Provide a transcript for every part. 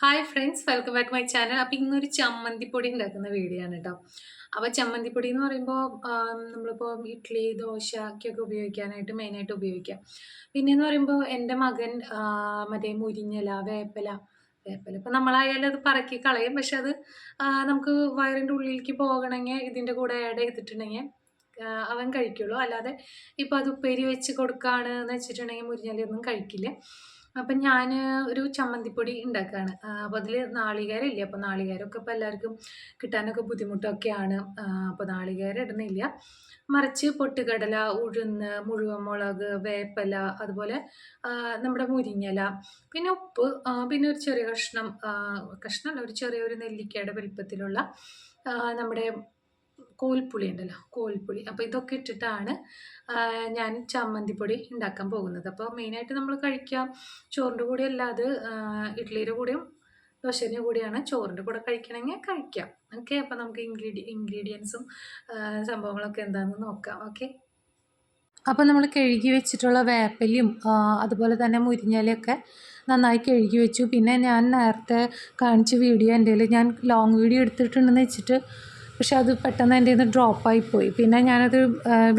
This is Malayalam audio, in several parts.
Hi friends welcome back my channel അപ്പോൾ ഇന്നൊരു ചമ്മന്തിപ്പൊടി ഉണ്ടാക്കുന്ന വീഡിയോ ആണ് കേട്ടോ അപ്പോൾ ചമ്മന്തിപ്പൊടി എന്ന് പറയുമ്പോൾ നമ്മളിപ്പോൾ ഇഡ്ഡലി ഒക്കെ ഉപയോഗിക്കാനായിട്ട് മെയിനായിട്ട് ഉപയോഗിക്കാം പിന്നെ എന്ന് പറയുമ്പോൾ എന്റെ മകൻ മറ്റേ മുരിങ്ങല വേപ്പല വേപ്പല. ഇപ്പം നമ്മളായാലും അത് പറക്കി കളയും. പക്ഷെ അത് നമുക്ക് വയറിന്റെ ഉള്ളിലേക്ക് പോകണമെങ്കിൽ ഇതിന്റെ കൂടെ ആഡ് ചെയ്തിട്ടുണ്ടെങ്കിൽ അവൻ കഴിക്കുള്ളൂ. അല്ലാതെ ഇപ്പോൾ അത് ഉപ്പേരി വെച്ച് കൊടുക്കുകയാണ് എന്ന് വെച്ചിട്ടുണ്ടെങ്കിൽ മുരിങ്ങലയൊന്നും കഴിക്കില്ല. അപ്പം ഞാൻ ഒരു ചമ്മന്തിപ്പൊടി ഉണ്ടാക്കുകയാണ് അപ്പോൾ അതിൽ നാളികേരമില്ല അപ്പോൾ നാളികേരമൊക്കെ ഇപ്പോൾ എല്ലാവർക്കും കിട്ടാനൊക്കെ ബുദ്ധിമുട്ടൊക്കെയാണ്. അപ്പോൾ നാളികേരം ഇടുന്നില്ല. മറിച്ച് പൊട്ടുകടല ഉഴുന്ന് മുഴുവൻ മുളക് വേപ്പല അതുപോലെ നമ്മുടെ മുരിങ്ങല പിന്നെ ഉപ്പ് പിന്നെ ഒരു ചെറിയ കഷ്ണം കഷ്ണമല്ല ഒരു ചെറിയൊരു നെല്ലിക്കയുടെ വലിപ്പത്തിലുള്ള നമ്മുടെ കോൽപ്പുളി ഉണ്ടല്ലോ കോൽപ്പുളി. അപ്പോൾ ഇതൊക്കെ ഇട്ടിട്ടാണ് ഞാൻ ചമ്മന്തിപ്പൊടി ഉണ്ടാക്കാൻ പോകുന്നത്. അപ്പോൾ മെയിനായിട്ട് നമ്മൾ കഴിക്കുക ചോറിന്റെ കൂടെ അല്ലാതെ ഇഡ്ഡലിയുടെ കൂടെയും ദോശേന്റെ കൂടെയാണ് ചോറിന്റെ കൂടെ കഴിക്കണമെങ്കിൽ കഴിക്കാം. ഓക്കെ അപ്പോൾ നമുക്ക് ഇൻഗ്രീഡി ഇൻഗ്രീഡിയൻസും സംഭവങ്ങളൊക്കെ എന്താണെന്ന് നോക്കാം. ഓക്കെ അപ്പോൾ നമ്മൾ കഴുകി വെച്ചിട്ടുള്ള വേപ്പലയും അതുപോലെ തന്നെ മുരിഞ്ഞലൊക്കെ നന്നായി കഴുകി വെച്ചു. പിന്നെ ഞാൻ നേരത്തെ കാണിച്ച വീഡിയോ എന്റെ ഞാൻ ലോങ് വീഡിയോ എടുത്തിട്ടുണ്ടെന്ന് വെച്ചിട്ട് പക്ഷെ അത് പെട്ടെന്ന് എന്റെ നിന്ന് ഡ്രോപ്പായി പോയി. പിന്നെ ഞാനത്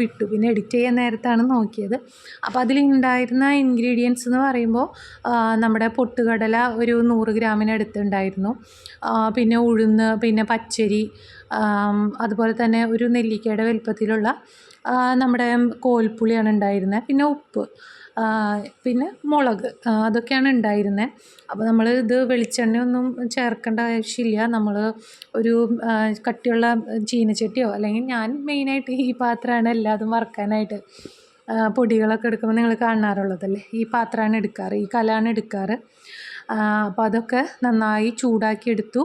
വിട്ടു. പിന്നെ എഡിറ്റ് ചെയ്യാൻ നേരത്താണ് നോക്കിയത്. അപ്പോൾ അതിൽ ഉണ്ടായിരുന്ന ഇൻഗ്രീഡിയൻസ് എന്ന് പറയുമ്പോൾ നമ്മുടെ പൊട്ടുകടല ഒരു നൂറ് ഗ്രാമിനടുത്തുണ്ടായിരുന്നു പിന്നെ ഉഴുന്ന് പിന്നെ പച്ചരി അതുപോലെ തന്നെ ഒരു നെല്ലിക്കയുടെ വലിപ്പത്തിലുള്ള നമ്മുടെ കോൽപ്പുളിയാണ് ഉണ്ടായിരുന്നത് പിന്നെ ഉപ്പ് പിന്നെ മുളക് അതൊക്കെയാണ് ഉണ്ടായിരുന്നത് അപ്പോൾ നമ്മൾ ഇത് വെളിച്ചെണ്ണയൊന്നും ചേർക്കേണ്ട ആവശ്യമില്ല. നമ്മൾ ഒരു കട്ടിയുള്ള ചീനച്ചട്ടിയോ അല്ലെങ്കിൽ ഞാൻ മെയിനായിട്ട് ഈ പാത്രമാണ് എല്ലാതും വറക്കാനായിട്ട് പൊടികളൊക്കെ എടുക്കുമ്പോൾ നിങ്ങൾ കാണാറുള്ളതല്ലേ? ഈ പാത്രമാണ് എടുക്കാറ് ഈ കലാണ് എടുക്കാറ്. അപ്പോൾ അതൊക്കെ നന്നായി ചൂടാക്കിയെടുത്തു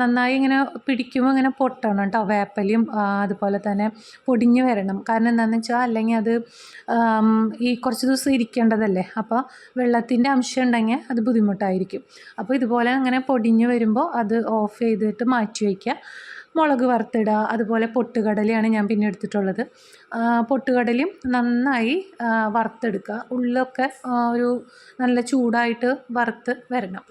നന്നായി ഇങ്ങനെ പിടിക്കുമ്പോൾ ഇങ്ങനെ പൊട്ടണം കേട്ടോ. വേപ്പലയും അതുപോലെ തന്നെ പൊടിഞ്ഞ് വരണം. കാരണം എന്താണെന്ന് വെച്ചാൽ അല്ലെങ്കിൽ അത് ഈ കുറച്ച് ദിവസം ഇരിക്കേണ്ടതല്ലേ? അപ്പോൾ വെള്ളത്തിന്റെ അംശം ഉണ്ടെങ്കിൽ അത് ബുദ്ധിമുട്ടായിരിക്കും. അപ്പോൾ ഇതുപോലെ അങ്ങനെ പൊടിഞ്ഞ് വരുമ്പോൾ അത് ഓഫ് ചെയ്തിട്ട് മാറ്റി വയ്ക്കുക. മുളക് വറുത്തിടുക അതുപോലെ പൊട്ടുകടലയാണ് ഞാൻ പിന്നെ എടുത്തിട്ടുള്ളത്. പൊട്ടുകടലയും നന്നായി വറുത്തെടുക്കുക. ഉള്ളൊക്കെ ഒരു നല്ല ചൂടായിട്ട് വറുത്ത് വരണം.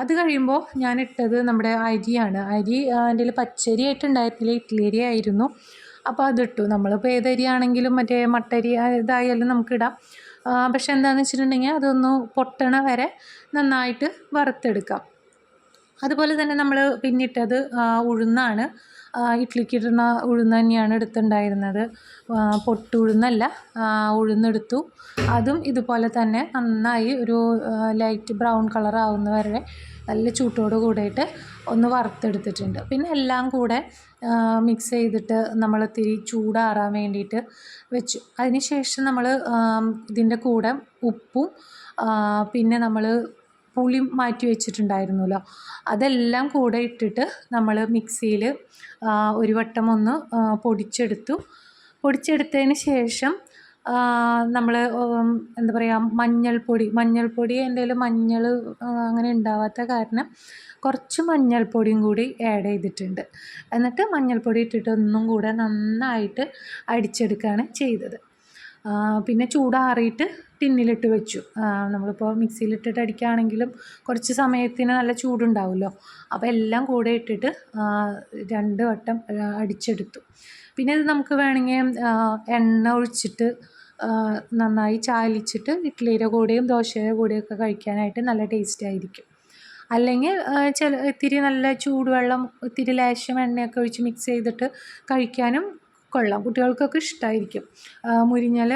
അത് കഴിയുമ്പോൾ ഞാൻ ഇട്ടത് നമ്മുടെ അരിയാണ്. അരി എന്റെ പച്ചരി ആയിട്ടുണ്ടായിരുന്നില്ല ഇഡ്ഡലി ആയിരുന്നു. അപ്പോൾ അതിട്ടു. നമ്മളിപ്പോൾ ഏതരി ആണെങ്കിലും മറ്റേ മട്ടരി ഇതായാലും നമുക്കിടാം. പക്ഷെ എന്താണെന്ന് വെച്ചിട്ടുണ്ടെങ്കിൽ അതൊന്ന് പൊട്ടണ വരെ നന്നായിട്ട് വറുത്തെടുക്കാം. അതുപോലെ തന്നെ നമ്മൾ പിന്നിട്ടത് ഉഴുന്നാണ്. ആ, ഇഡ്ഡലിക്ക് ഇടുന്ന ഉഴുന്ന് തന്നെയാണ് എടുത്തിട്ടുണ്ടായിരുന്നത് പൊട്ടുഴുന്നല്ല ഉഴുന്നെടുത്തു. അതും ഇതുപോലെ തന്നെ നന്നായി ഒരു ലൈറ്റ് ബ്രൗൺ കളർ ആവുന്ന വരെ നല്ല ചൂട്ടോട് കൂടിയിട്ട് ഒന്ന് വറുത്തെടുത്തിട്ടുണ്ട്. പിന്നെ എല്ലാം കൂടെ മിക്സ് ചെയ്തിട്ട് നമ്മൾ തിരി ചൂടാറാൻ വേണ്ടിയിട്ട് വെച്ചു. അതിന് ശേഷം നമ്മൾ ഇതിന്റെ കൂടെ ഉപ്പും പിന്നെ നമ്മൾ പുളി മാറ്റി വെച്ചിട്ടുണ്ടായിരുന്നല്ലോ. അതെല്ലാം കൂടെ ഇട്ടിട്ട് നമ്മൾ മിക്സിയിൽ ഒരു വട്ടം ഒന്ന് പൊടിച്ചെടുത്തു. പൊടിച്ചെടുത്തതിന് ശേഷം നമ്മൾ എന്താ പറയുക മഞ്ഞൾപ്പൊടി മഞ്ഞൾപ്പൊടി എന്റെ മഞ്ഞൾ അങ്ങനെ ഉണ്ടാവാത്ത കാരണം കുറച്ച് മഞ്ഞൾപ്പൊടിയും കൂടി ആഡ് ചെയ്തിട്ടുണ്ട്. എന്നിട്ട് മഞ്ഞൾപ്പൊടി ഇട്ടിട്ട് ഒന്നും കൂടെ നന്നായിട്ട് അടിച്ചെടുക്കുകയാണ് ചെയ്തത്. പിന്നെ ചൂടാറിയിട്ട് ടിന്നിലിട്ട് വെച്ചു. നമ്മളിപ്പോൾ മിക്സിയിലിട്ടിട്ട് അടിക്കുകയാണെങ്കിലും കുറച്ച് സമയത്തിന് നല്ല ചൂടുണ്ടാവുമല്ലോ. അപ്പോൾ എല്ലാം കൂടെ ഇട്ടിട്ട് രണ്ട് വട്ടം അടിച്ചെടുത്തു. പിന്നെ ഇത് നമുക്ക് വേണമെങ്കിൽ എണ്ണ ഒഴിച്ചിട്ട് നന്നായി ചാലിച്ചിട്ട് ഇഡ്ഡലിയുടെ കൂടെയും ദോശയുടെ കൂടെയൊക്കെ കഴിക്കാനായിട്ട് നല്ല ടേസ്റ്റ് ആയിരിക്കും. അല്ലെങ്കിൽ ചില ഇത്തിരി നല്ല ചൂടുവെള്ളം ഇത്തിരി ലേശം എണ്ണയൊക്കെ ഒഴിച്ച് മിക്സ് ചെയ്തിട്ട് കഴിക്കാനും കൊള്ളാം. കുട്ടികൾക്കൊക്കെ ഇഷ്ടമായിരിക്കും മുരിങ്ങല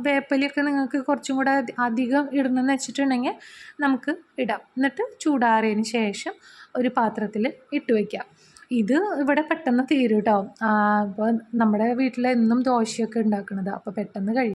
വേപ്പലയൊക്കെ നിങ്ങൾക്ക് കുറച്ചും കൂടെ അധി- അധികം ഇടണമെന്ന് വെച്ചിട്ടുണ്ടെങ്കിൽ നമുക്ക് ഇടാം. എന്നിട്ട് ചൂടാറിയതിന് ശേഷം ഒരു പാത്രത്തിൽ ഇട്ട് വയ്ക്കാം ഇത് ഇവിടെ പെട്ടെന്ന് തീരും കേട്ടോ അപ്പോൾ നമ്മുടെ വീട്ടിൽ എന്നും ദോശയൊക്കെ ഉണ്ടാക്കുന്നത് അപ്പോൾ പെട്ടെന്ന് കഴിയും